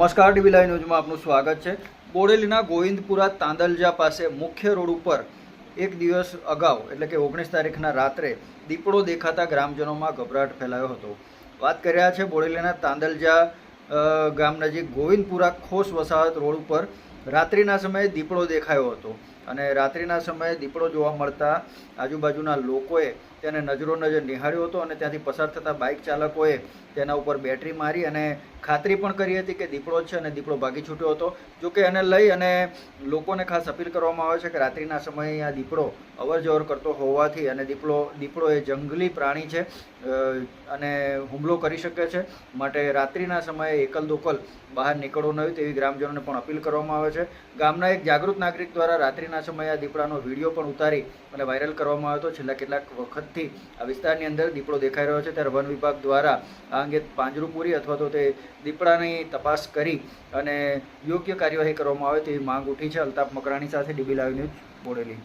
નમસ્કાર TV live ન્યૂઝમાં આપનું સ્વાગત છે. બોડેલીના ગોવિંદપુરા તાંદલજા પાસે મુખ્ય રોડ ઉપર એક દિવસ અગાઉ, એટલે કે ઓગણીસ તારીખના રાત્રે, દીપડો દેખાતા ગ્રામજનોમાં ગભરાટ ફેલાયો હતો. વાત કરી રહ્યા છે બોડેલીના તાંદલજા ગામ નજીક ગોવિંદપુરા ખોસ વસાહત રોડ ઉપર રાત્રિના સમયે દીપડો દેખાયો હતો અને રાત્રિના સમયે દીપડો જોવા મળતા આજુબાજુના લોકોએ તેને નજરો નજર નિહાળ્યો હતો અને ત્યાંથી પસાર થતા બાઇક ચાલકોએ તેના ઉપર બેટરી મારી અને ખાતરી પણ કરી હતી કે દીપડો છે અને દીપડો ભાગી છૂટ્યો હતો. જો કે એને લઈ અને લોકોને ખાસ અપીલ કરવામાં આવે છે કે રાત્રિના સમયે આ દીપડો અવરજવર કરતો હોવાથી અને દીપડો દીપડો એ જંગલી પ્રાણી છે અને હુમલો કરી શકે છે. માટે રાત્રિના સમયે એકલ દોકલ બહાર નીકળવું નહીં તેવી ગ્રામજનોને પણ અપીલ કરવામાં આવે છે. ગામના એક જાગૃત નાગરિક દ્વારા રાત્રિના સમયે આ દીપડાનો વીડિયો પણ ઉતારી અને વાયરલ કરવામાં આવ્યો હતો. છેલ્લા કેટલાક વખતથી આ વિસ્તારની અંદર દીપડો દેખાઈ રહ્યો છે. ત્યારે વન વિભાગ દ્વારા આ અંગે પાંજરું પૂરી અથવા તો તે દીપડાની તપાસ કરી અને યોગ્ય કાર્યવાહી કરવામાં આવે તેવી માંગ ઉઠી છે. અલ્તાફ મકરાણી સાથે ડીબી લાઈવ ન્યૂઝ બોડેલી.